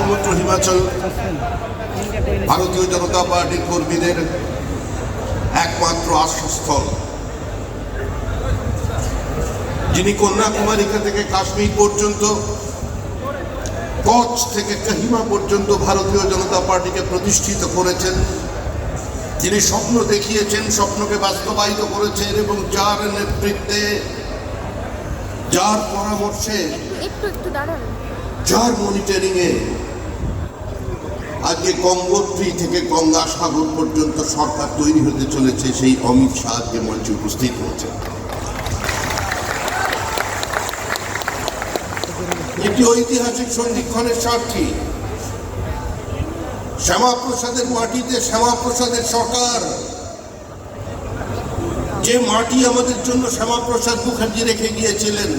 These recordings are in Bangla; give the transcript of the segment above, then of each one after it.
সমুদ্র হিমাচল ভারতীয় জনতা পার্টির কর্মীদের একমাত্র আশ্রয়স্থল যিনি কন্যাকুমারিকা থেকে কাশ্মীর পর্যন্ত কচ্ছ থেকে কাহিমা পর্যন্ত ভারতীয় জনতা পার্টিকে প্রতিষ্ঠিত করেছেন। যিনি স্বপ্ন দেখিয়েছেন স্বপ্নকে বাস্তবায়িত করেছেন এবং যার নেতৃত্বে যার পরামর্শে যার মনিটরিং এ আজকে গঙ্গোত্রী থেকে গঙ্গা সাগর পর্যন্ত সরকার তৈরি হতে চলেছে, সেই অমিত শাহ মঞ্চে উপস্থিত হয়েছে। এটি ঐতিহাসিক সন্ধিক্ষণের সাক্ষী। শ্যামাপ্রসাদের মাটিতে শ্যামাপ্রসাদের সরকার। যে মাটি আমাদের জন্য শ্যামাপ্রসাদ মুখার্জি রেখে গিয়েছিলেন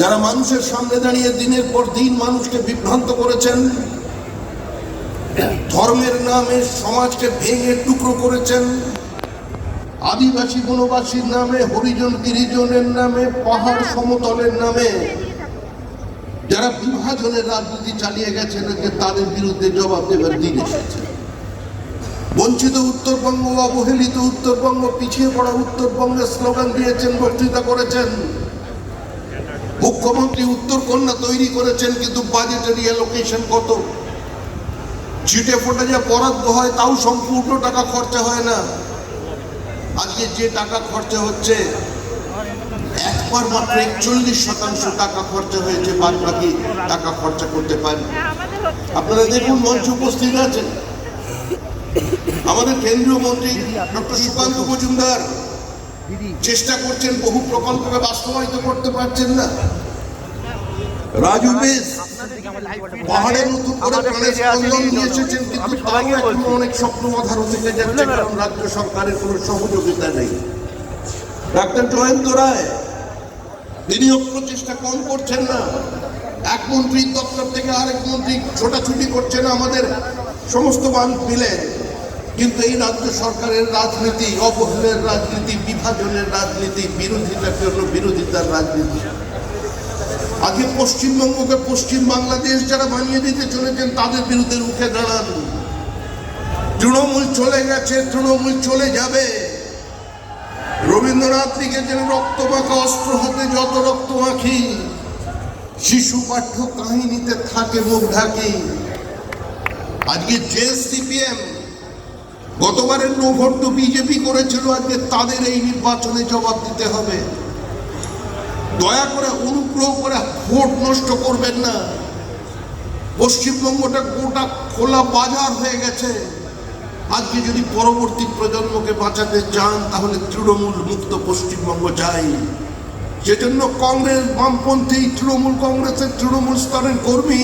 যারা মানুষের সামনে দাঁড়িয়ে দিনের পর দিন মানুষকে বিভ্রান্ত করেছেন, ধর্মের নামে সমাজকে ভেঙে টুকরো করেছেন, আদিবাসী বনবাসীর নামে, হরিজন গিরিজনের নামে, পাহাড় সমতলের নামে, যারা বিভাজনের রাজনীতি চালিয়ে গেছেন তাদের বিরুদ্ধে জবাব দেবার দিন এসেছে। বঞ্চিত উত্তরবঙ্গ, অবহেলিত উত্তরবঙ্গ, পিছিয়ে পড়া উত্তরবঙ্গের স্লোগান দিয়েছেন, বক্তৃতা করেছেন। মুখ্যমন্ত্রী উত্তর কন্যা তৈরি করেছেন, কিন্তু বাজেটারি অ্যালোকেশন কত? চিটে ফোটে যা বরাদ্দ হয়, তাও সম্পূর্ণ টাকা খরচা হয় না। আজকে যে টাকা খরচা হচ্ছে, একবার মাত্র একচল্লিশ শতাংশ টাকা খরচা হয়েছে বাদ বাকি টাকা খরচা করতে পারেন। আপনারা দেখুন, মঞ্চ উপস্থিত আছেন। আমাদের কেন্দ্রীয় মন্ত্রী ডক্টর সুকান্ত মজুমদার চেষ্টা করছেন বহু প্রকল্পকে বাস্তবায়িত করতে পারছেন না। রাজু বেশ পাহাড়ে নতুন করে প্রাণের স্পন্দন নিয়ে এসেছেন কিন্তু তাও এখনও অনেক স্বপ্ন অধারো থেকে যাচ্ছে কারণ রাজ্য সরকারের কোনো সহযোগিতা নেই। ডাক্তার জয়ন্ত রায় তিনিও প্রচেষ্টা কম করছেন না। এক মন্ত্রীর দপ্তর থেকে আরেক মন্ত্রী ছোটাছুটি করছেন আমাদের সমস্ত মানুষ মিলে। কিন্তু এই রাজ্য সরকারের রাজনীতি, অবহেলের রাজনীতি, বিভাজনের রাজনীতি বিরোধিতার জন্য বিরোধিতার রাজনীতি। আজকে পশ্চিমবঙ্গকে পশ্চিম বাংলাদেশ যারা বানিয়ে দিতে চলেছেন, তাদের বিরুদ্ধে রুখে দাঁড়ান। তৃণমূল চলে গেছে, তৃণমূল চলে যাবে। রবীন্দ্রনাথ লিখেছেন, রক্ত মাখা অস্ত্র হাতে যত রক্ত মাখি, শিশু পাঠ্য কাহিনীতে থাকে মুখ ঢাকি। আজকে যে সিপিএম গতবারের নো ভোট তো বিজেপি করেছিল, আজকে তাদের এই নির্বাচনে জবাব দিতে হবে। দয়া করে অনুগ্রহ করে ভোট নষ্ট করবেন না। পশ্চিমবঙ্গটা গোটা খোলা বাজার হয়ে গেছে। আজকে যদি পরবর্তী প্রজন্মকে বাঁচাতে চান, তাহলে তৃণমূল মুক্ত পশ্চিমবঙ্গ চাই। সেজন্য কংগ্রেস বামপন্থী, তৃণমূল কংগ্রেসের তৃণমূল স্তরের কর্মী